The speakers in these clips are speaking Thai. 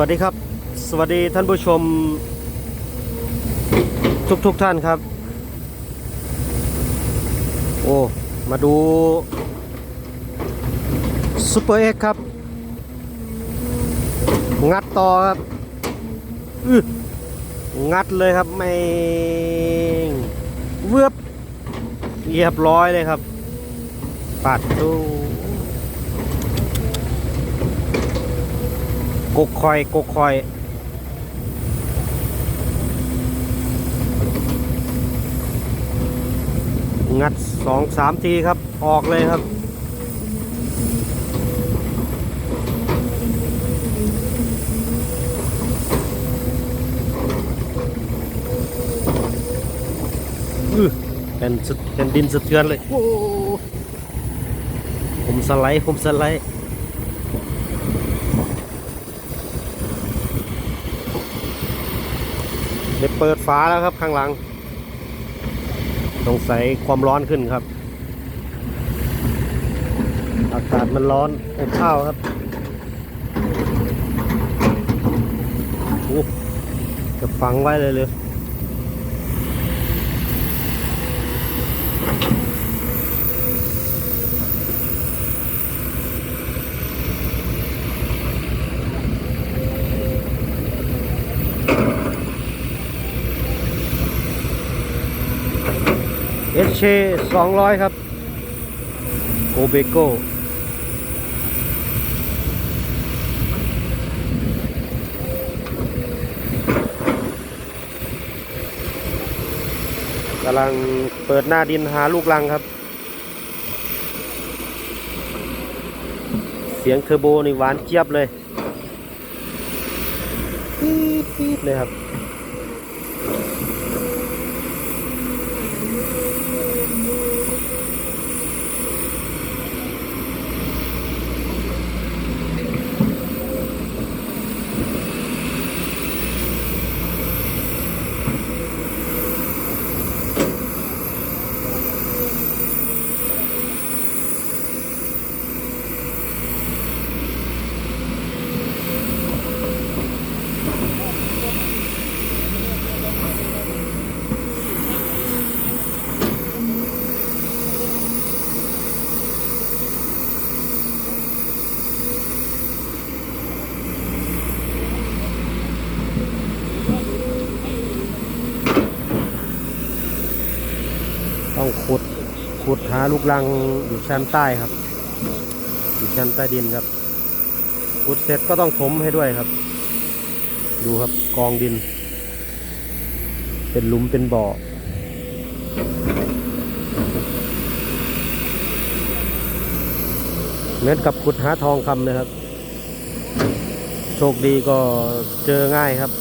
วัสดีครับ สวัสดีท่านผู้ชม ทุกทุกๆท่านครับ โอ้ มาดูซูเปอร์เอ็กครับ งัดต่อครับอืองัดเลยครับไม่เวือบเรียบร้อยเลยครับ ปัดดู กกคอยกกคอย งัดสองสามทีครับ ออกเลยครับอื้อเป็นสะเป็นดินสะเทือนเลย ผมสไลด์ ผมสไลด์ ได้เปิดฝาแล้วครับข้างหลังสงสัยความร้อนขึ้นครับ อากาศมันร้อนอบอ้าวครับโอ้จะฝังไว้เลยเลย เชเชสองร้อยครับ โกเบโก้กำลังเปิดหน้าดินหาลูกลังครับ เสียงเทอร์โบนี่หวานเจี๊ยบเลยปี๊ปี๊ดเลยครับ ต้องขุด ขุดหาลูกรังอยู่ชั้นใต้ครับ อยู่ชั้นใต้ดินครับขุดเสร็จก็ต้องถมให้ด้วยครับ ดูครับกองดิน เป็นหลุมเป็นบ่อเหมือนกับขุดหาทองคำเลยครับ โชคดีก็เจอง่ายครับ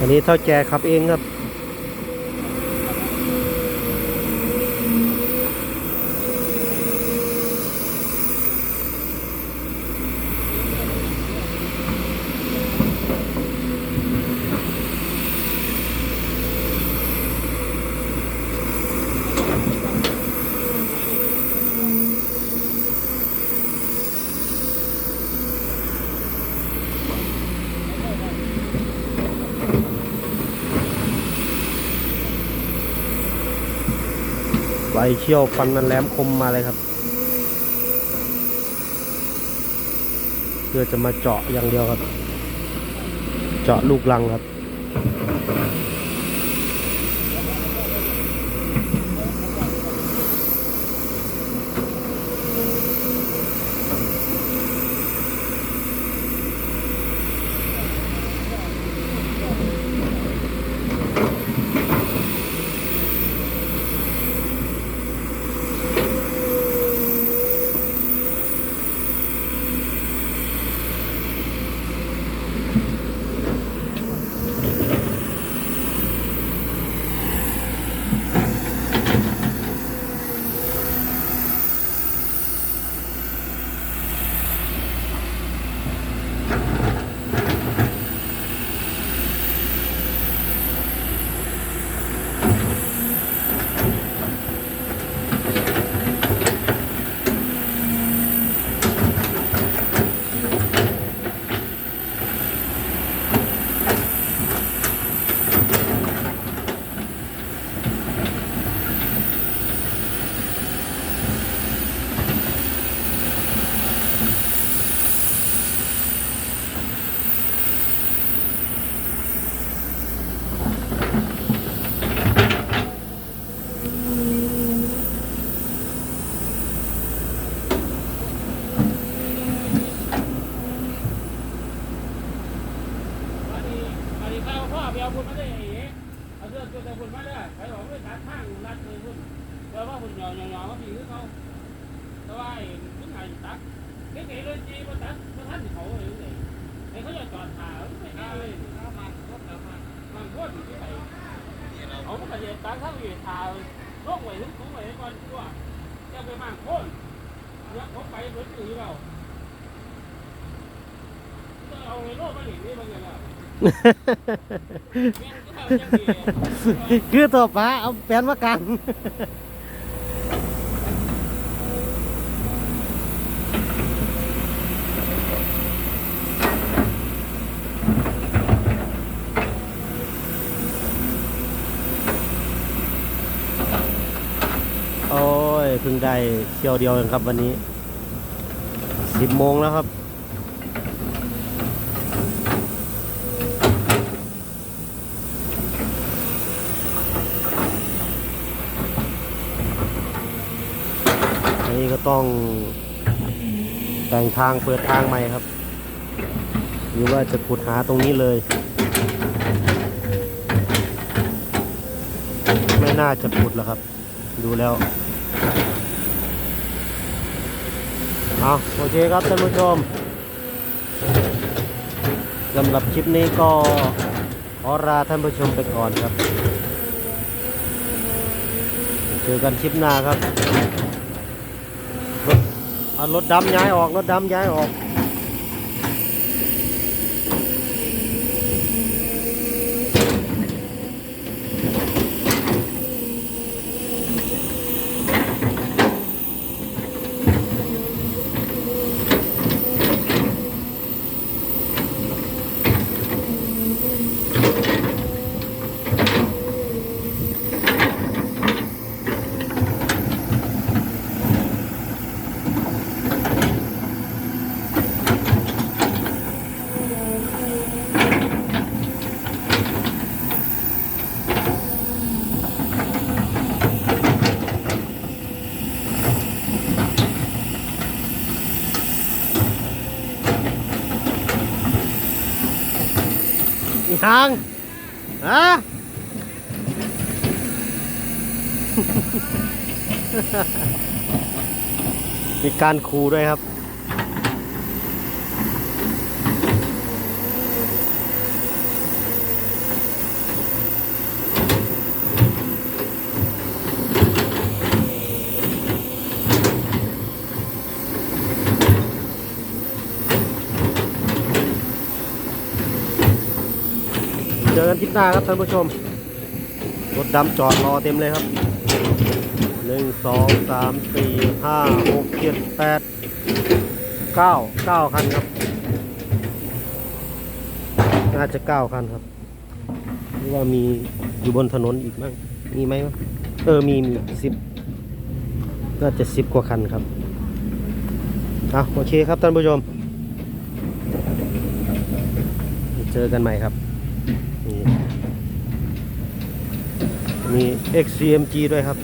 อั นี้เท่าแจขับเองครับ ไหลเชี่ยวฟันมันแหลมคมมาเลยครับ เพื่อจะมาเจาะอย่างเดียวครับ เจาะลูกลังครับ เอาคุณมาได้เอ๋เอาเสื้อตัวแต่คุณมาได้ใครบอกไม่ตัดข้างรัดเลยคุณแปลว่าคุณหยอหยอหยอก็มีคือเขาแต่ว่าคุณหายตักเก๋ๆเลยจีมาตัดมาท่านเขาเลยเลยไอ้เขาจะจอดหาไม่ได้เลยมันโคตรมันโคตรที่ไหนเอาก็จะตักข้างอยู่ทาลงไว้ถึงสูงไว้ก่อนตัวจะไปมั่งโค่นเนี่ยเขาไปเหมือนอยู่เราเอาไอ้โลกมาหนีนี่บางอย่าง คือตัวป้าเอาแฟนมากันโอ้ยเพิ่งได้เที่ยวเดียวเองครับวันนี้สิบโมงแล้วครับ อั นี้ก็ต้องแต่งทางเปิดทางใหม่ครับ หรือว่าจะขุดหาตรงนี้เลย ไม่น่าจะขุดแล้วครับ ดูแล้วเอาโอเคครับท่านผู้ชมสำหรับคลิปนี้ก็ขอลาท่านผู้ชมไปก่อนครับ เจอกันคลิปหน้าครับ เอารถดำย้ายออก รถดำย้ายออก ยังฮะมีการคูด้วยครับ กันคลิปหน้าครับท่านผู้ชม รถดำจอดรอเต็มเลยครับหนึ่งสองสามสี่ห้าหกเจ็ดแปดเก้าเก้าคันครับ น่าจะเก้าคันครับหรือว่ามีอยู่บนถนนอีกมั้งมีไหมเออมีมีสิบน่าจะสิบกว่าคันครับอะโอเคครับท่านผู้ชม เจอกันใหม่ครับ นี่มี XCMG ด้วยครับ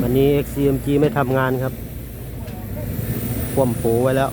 วันนี้ XCMG ไม่ทำงานครับ คว่ำโผไว้แล้ว